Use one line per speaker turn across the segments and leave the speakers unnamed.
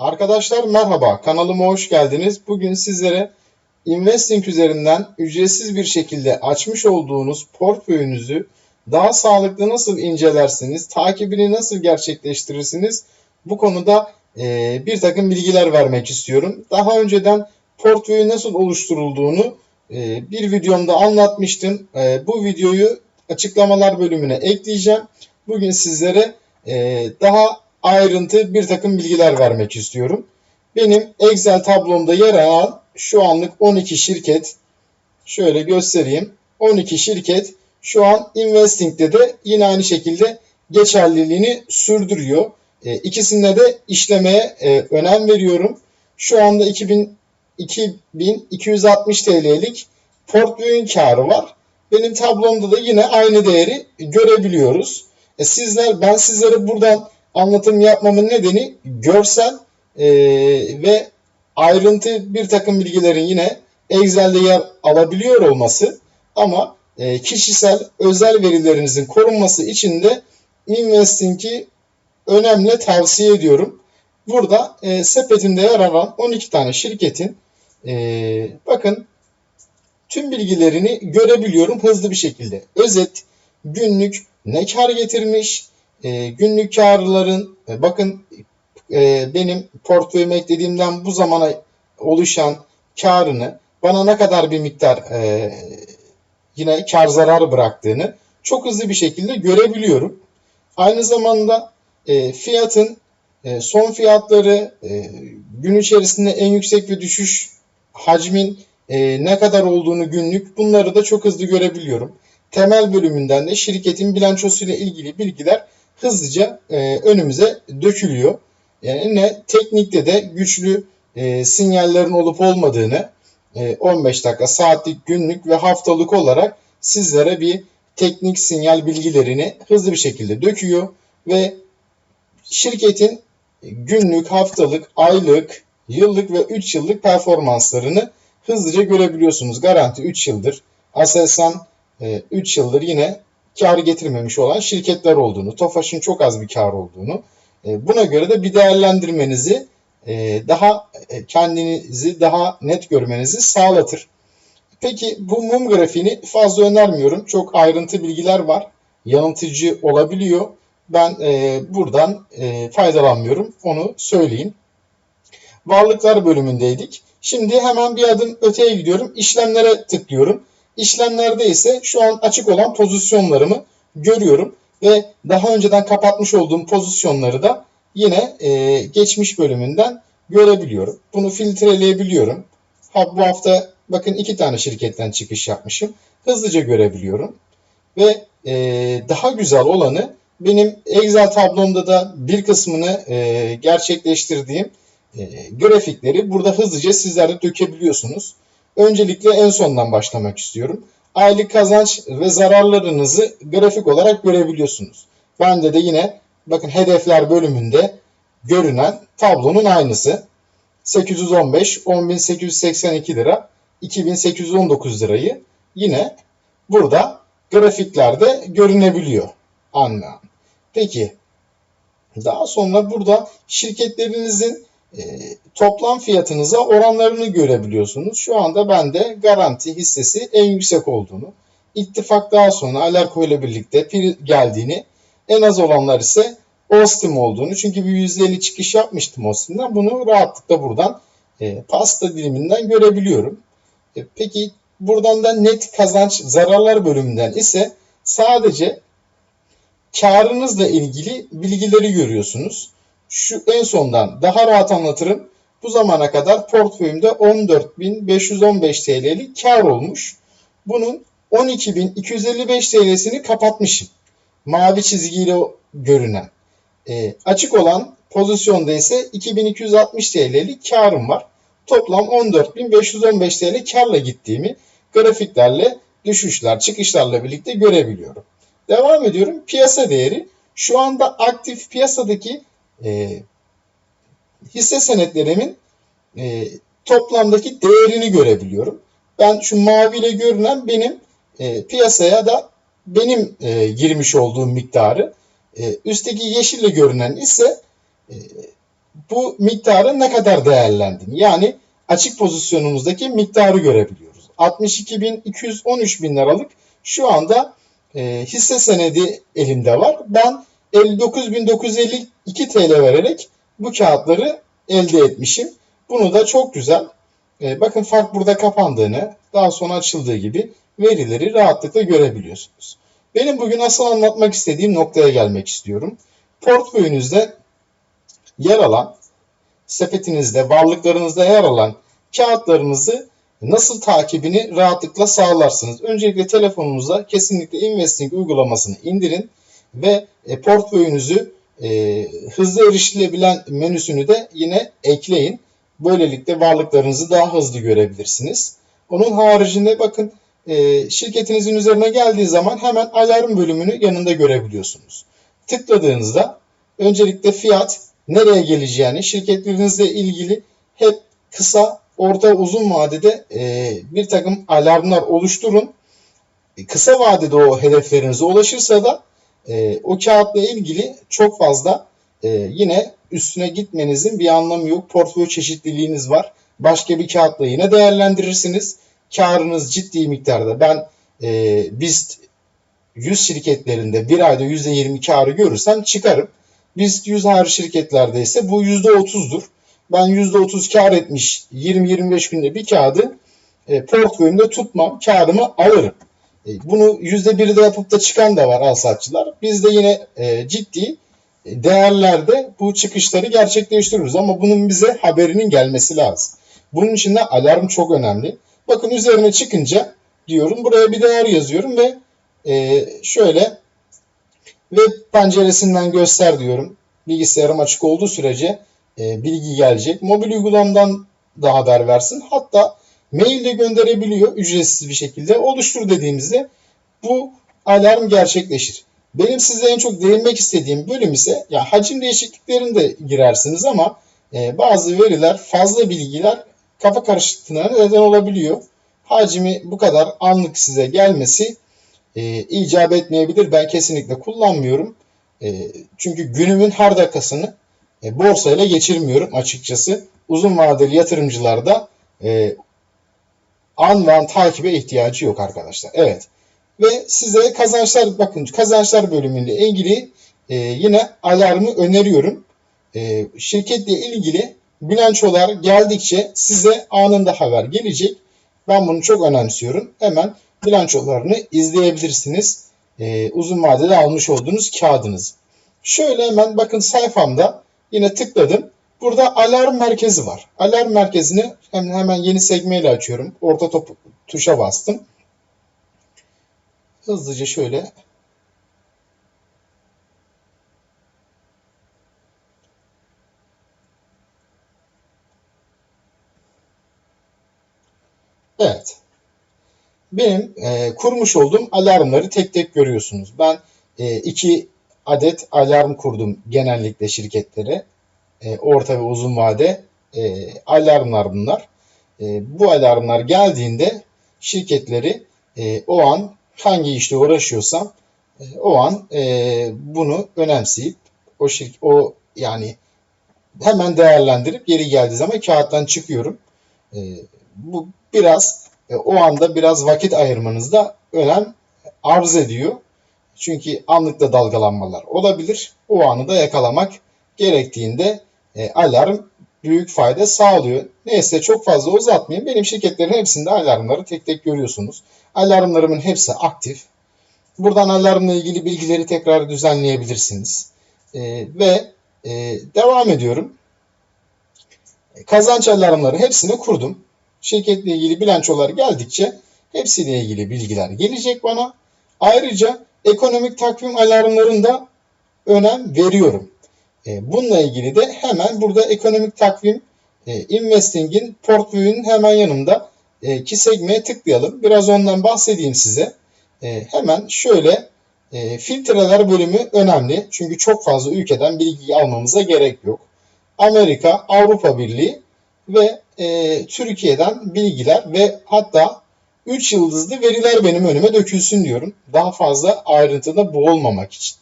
Arkadaşlar merhaba, kanalıma hoş geldiniz. Bugün sizlere Investing üzerinden ücretsiz bir şekilde açmış olduğunuz portföyünüzü daha sağlıklı nasıl incelersiniz, takibini nasıl gerçekleştirirsiniz bu konuda e, bir takım bilgiler vermek istiyorum. Daha önceden portföyü nasıl oluşturulduğunu e, bir videomda anlatmıştım. E, bu videoyu açıklamalar bölümüne ekleyeceğim. Bugün sizlere e, daha ayrıntı bir takım bilgiler vermek istiyorum. Benim Excel tablomda yer alan şu anlık 12 şirket şöyle göstereyim. 12 şirket şu an Investing'de de yine aynı şekilde geçerliliğini sürdürüyor. E, ikisinde de işlemeye e, önem veriyorum. Şu anda 2000 2260 TL'lik portföyün karı var. Benim tablomda da yine aynı değeri görebiliyoruz. E sizler ben sizlere buradan anlatım yapmamın nedeni görsel e, ve ayrıntı bir takım bilgilerin yine Excel'de yer alabiliyor olması ama e, kişisel özel verilerinizin korunması için de Investing'i önemli tavsiye ediyorum. Burada e, sepetimde yer alan 12 tane şirketin e, bakın tüm bilgilerini görebiliyorum hızlı bir şekilde. Özet, günlük ne kar getirmiş, e, günlük karların e, bakın e, benim portföyüme eklediğimden bu zamana oluşan karını bana ne kadar bir miktar e, yine kar zararı bıraktığını çok hızlı bir şekilde görebiliyorum. Aynı zamanda e, fiyatın e, son fiyatları e, gün içerisinde en yüksek ve düşüş hacmin e, ne kadar olduğunu günlük bunları da çok hızlı görebiliyorum. Temel bölümünden de şirketin bilançosuyla ilgili bilgiler hızlıca e, önümüze dökülüyor. Yani ne teknikte de güçlü e, sinyallerin olup olmadığını e, 15 dakika, saatlik, günlük ve haftalık olarak sizlere bir teknik sinyal bilgilerini hızlı bir şekilde döküyor ve şirketin günlük, haftalık, aylık, yıllık ve 3 yıllık performanslarını hızlıca görebiliyorsunuz. Garanti 3 yıldır. Aselsan 3 e, yıldır yine kar getirmemiş olan şirketler olduğunu, TOFAŞ'ın çok az bir kar olduğunu, e, buna göre de bir değerlendirmenizi e, daha kendinizi daha net görmenizi sağlatır. Peki bu mum grafiğini fazla önermiyorum. Çok ayrıntı bilgiler var. Yanıltıcı olabiliyor. Ben buradan faydalanmıyorum. Onu söyleyeyim. Varlıklar bölümündeydik. Şimdi hemen bir adım öteye gidiyorum. İşlemlere tıklıyorum. İşlemlerde ise şu an açık olan pozisyonlarımı görüyorum ve daha önceden kapatmış olduğum pozisyonları da yine e, geçmiş bölümünden görebiliyorum. Bunu filtreleyebiliyorum. Ha, bu hafta bakın iki tane şirketten çıkış yapmışım. Hızlıca görebiliyorum. Ve e, daha güzel olanı benim Excel tablomda da bir kısmını e, gerçekleştirdiğim e, grafikleri burada hızlıca sizler de dökebiliyorsunuz. Öncelikle en sondan başlamak istiyorum. Aylık kazanç ve zararlarınızı grafik olarak görebiliyorsunuz. Bende de yine bakın hedefler bölümünde görünen tablonun aynısı. 815, 10.882 lira, 2819 lirayı yine burada grafiklerde görünebiliyor. Anladım. Peki daha sonra burada şirketlerinizin e, toplam fiyatınıza oranlarını görebiliyorsunuz. Şu anda bende garanti hissesi en yüksek olduğunu, ittifak daha sonra Alerko ile birlikte geldiğini, en az olanlar ise Ostim olduğunu. Çünkü bir %50 çıkış yapmıştım Ostim'den. Bunu rahatlıkla buradan e, pasta diliminden görebiliyorum. E, peki buradan da net kazanç zararlar bölümünden ise sadece karınızla ilgili bilgileri görüyorsunuz şu en sondan daha rahat anlatırım. Bu zamana kadar portföyümde 14.515 TL'lik kar olmuş. Bunun 12.255 TL'sini kapatmışım. Mavi çizgiyle görünen. E, açık olan pozisyonda ise 2260 TL'lik karım var. Toplam 14.515 TL karla gittiğimi grafiklerle düşüşler, çıkışlarla birlikte görebiliyorum. Devam ediyorum. Piyasa değeri şu anda aktif piyasadaki e, hisse senetlerimin e, toplamdaki değerini görebiliyorum. Ben şu maviyle görünen benim e, piyasaya da benim e, girmiş olduğum miktarı, e, üstteki yeşille görünen ise e, bu miktarı ne kadar değerlendin? Yani açık pozisyonumuzdaki miktarı görebiliyoruz. 62.213 bin liralık şu anda e, hisse senedi elimde var. Ben 59.952 TL vererek bu kağıtları elde etmişim. Bunu da çok güzel. E, bakın fark burada kapandığını, daha sonra açıldığı gibi verileri rahatlıkla görebiliyorsunuz. Benim bugün asıl anlatmak istediğim noktaya gelmek istiyorum. Portföyünüzde yer alan, sepetinizde, varlıklarınızda yer alan kağıtlarınızı nasıl takibini rahatlıkla sağlarsınız? Öncelikle telefonunuza kesinlikle Investing uygulamasını indirin ve e, portföyünüzü e, hızlı erişilebilen menüsünü de yine ekleyin. Böylelikle varlıklarınızı daha hızlı görebilirsiniz. Onun haricinde bakın e, şirketinizin üzerine geldiği zaman hemen alarm bölümünü yanında görebiliyorsunuz. Tıkladığınızda öncelikle fiyat nereye geleceğini şirketlerinizle ilgili hep kısa, orta, uzun vadede e, bir takım alarmlar oluşturun. E, kısa vadede o hedeflerinize ulaşırsa da e, o kağıtla ilgili çok fazla e, yine üstüne gitmenizin bir anlamı yok. Portföy çeşitliliğiniz var. Başka bir kağıtla yine değerlendirirsiniz. Karınız ciddi miktarda. Ben e, BIST 100 şirketlerinde bir ayda %20 karı görürsem çıkarım. BIST 100 hariç şirketlerde ise bu %30'dur. Ben %30 kar etmiş 20-25 günde bir kağıdı e, portföyümde tutmam. Karımı alırım. E, bunu %1'de yapıp da çıkan da var alsatçılar. Biz de yine e, ciddi değerlerde bu çıkışları gerçekleştiriyoruz ama bunun bize haberinin gelmesi lazım. Bunun için de alarm çok önemli. Bakın üzerine çıkınca diyorum buraya bir değer yazıyorum ve e, şöyle web penceresinden göster diyorum. Bilgisayarım açık olduğu sürece e, bilgi gelecek. Mobil uygulamdan da haber versin. Hatta mail de gönderebiliyor ücretsiz bir şekilde. Oluştur dediğimizde bu alarm gerçekleşir. Benim size en çok değinmek istediğim bölüm ise ya hacim değişikliklerine de girersiniz ama e, bazı veriler fazla bilgiler kafa karışıklığına neden olabiliyor. Hacmi bu kadar anlık size gelmesi e, icap etmeyebilir. Ben kesinlikle kullanmıyorum. E, çünkü günümün her dakikasını e, borsayla geçirmiyorum açıkçası. Uzun vadeli yatırımcılarda e, an ve an takibe ihtiyacı yok arkadaşlar. Evet. Ve size kazançlar bakın kazançlar bölümünde ilgili e, yine alarmı öneriyorum. E, şirketle ilgili bilançolar geldikçe size anında haber gelecek. Ben bunu çok önemsiyorum. Hemen bilançolarını izleyebilirsiniz. E, uzun vadede almış olduğunuz kağıdınız. Şöyle hemen bakın sayfamda yine tıkladım. Burada alarm merkezi var. Alarm merkezini hemen, yeni sekmeyle açıyorum. Orta top, tuşa bastım. Hızlıca şöyle Evet. Benim e, kurmuş olduğum alarmları tek tek görüyorsunuz. Ben e, iki adet alarm kurdum genellikle şirketlere. E, orta ve uzun vade e, alarmlar bunlar. E, bu alarmlar geldiğinde şirketleri e, o an hangi işle uğraşıyorsam e, o an e, bunu önemseyip o şirk o yani hemen değerlendirip geri geldiği zaman kağıttan çıkıyorum. E, bu biraz e, o anda biraz vakit ayırmanızda önem arz ediyor. Çünkü anlıkta dalgalanmalar olabilir. O anı da yakalamak gerektiğinde e, alarm büyük fayda sağlıyor. Neyse çok fazla uzatmayayım. Benim şirketlerin hepsinde alarmları tek tek görüyorsunuz. Alarmlarımın hepsi aktif. Buradan alarmla ilgili bilgileri tekrar düzenleyebilirsiniz. E, ve e, devam ediyorum. Kazanç alarmları hepsini kurdum. Şirketle ilgili bilançolar geldikçe hepsiyle ilgili bilgiler gelecek bana. Ayrıca ekonomik takvim alarmlarında önem veriyorum. E, bununla ilgili de hemen burada ekonomik takvim e, Investing'in portföyünün hemen yanında e, ki sekmeye tıklayalım. Biraz ondan bahsedeyim size. Hemen şöyle filtreler bölümü önemli. Çünkü çok fazla ülkeden bilgi almamıza gerek yok. Amerika, Avrupa Birliği ve Türkiye'den bilgiler ve hatta 3 yıldızlı veriler benim önüme dökülsün diyorum. Daha fazla ayrıntıda boğulmamak için.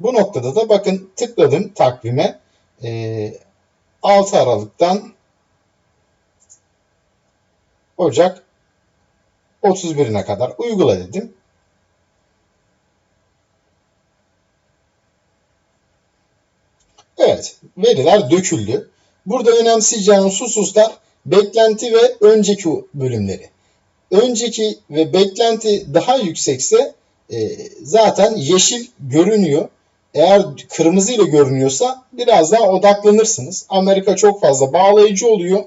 Bu noktada da bakın tıkladım takvime. E, 6 Aralık'tan Ocak 31'ine kadar uygula dedim. Evet, veriler döküldü. Burada önemseyeceğiniz hususlar beklenti ve önceki bölümleri. Önceki ve beklenti daha yüksekse e, zaten yeşil görünüyor. Eğer kırmızı ile görünüyorsa biraz daha odaklanırsınız. Amerika çok fazla bağlayıcı oluyor.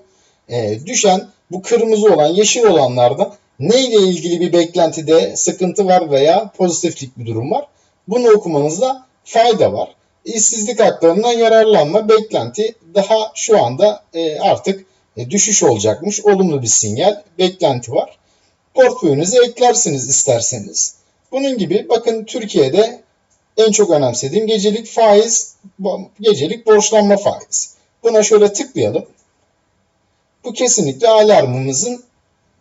E, düşen bu kırmızı olan yeşil olanlarda neyle ilgili bir beklentide sıkıntı var veya pozitiflik bir durum var. Bunu okumanızda fayda var. İşsizlik haklarından yararlanma beklenti daha şu anda e, artık e, düşüş olacakmış. Olumlu bir sinyal, beklenti var. Portföyünüze eklersiniz isterseniz. Bunun gibi bakın Türkiye'de en çok önemsediğim gecelik faiz, gecelik borçlanma faiz. Buna şöyle tıklayalım. Bu kesinlikle alarmımızın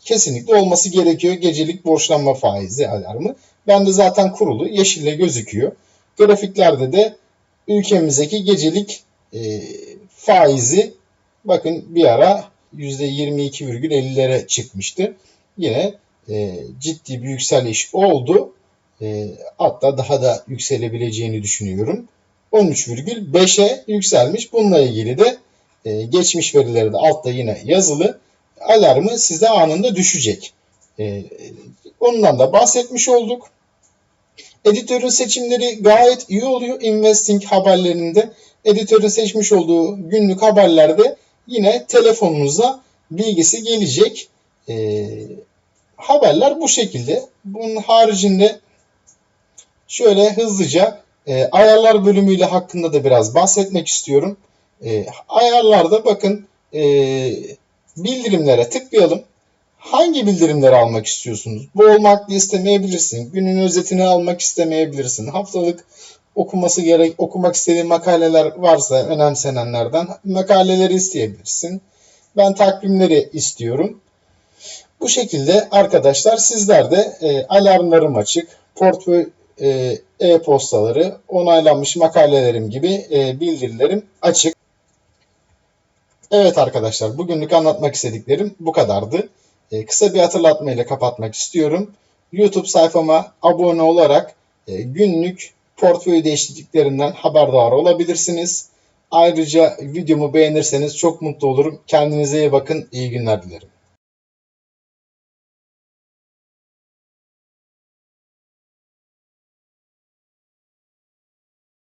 kesinlikle olması gerekiyor. Gecelik borçlanma faizi alarmı. Bende zaten kurulu yeşille gözüküyor. Grafiklerde de ülkemizdeki gecelik e, faizi bakın bir ara %22,50'lere çıkmıştı. Yine e, ciddi bir yükseliş oldu. E, hatta daha da yükselebileceğini düşünüyorum. 13,5'e yükselmiş. Bununla ilgili de e, geçmiş verileri de altta yine yazılı. Alarmı sizde anında düşecek. E, ondan da bahsetmiş olduk. Editörün seçimleri gayet iyi oluyor investing haberlerinde. Editörün seçmiş olduğu günlük haberlerde yine telefonunuza bilgisi gelecek. E, haberler bu şekilde. Bunun haricinde şöyle hızlıca e, ayarlar bölümüyle hakkında da biraz bahsetmek istiyorum. E, ayarlarda bakın e, bildirimlere tıklayalım. Hangi bildirimleri almak istiyorsunuz? Bu olmak istemeyebilirsin. Günün özetini almak istemeyebilirsin. Haftalık okuması gerek okumak istediğin makaleler varsa önemsenenlerden makaleleri isteyebilirsin. Ben takvimleri istiyorum. Bu şekilde arkadaşlar sizler de e, alarmlarım açık, portföy e-postaları, onaylanmış makalelerim gibi e, bildirilerim açık. Evet arkadaşlar bugünlük anlatmak istediklerim bu kadardı. E, kısa bir hatırlatma ile kapatmak istiyorum. YouTube sayfama abone olarak e, günlük portföy değişikliklerinden haberdar olabilirsiniz. Ayrıca videomu beğenirseniz çok mutlu olurum. Kendinize iyi bakın. İyi günler dilerim.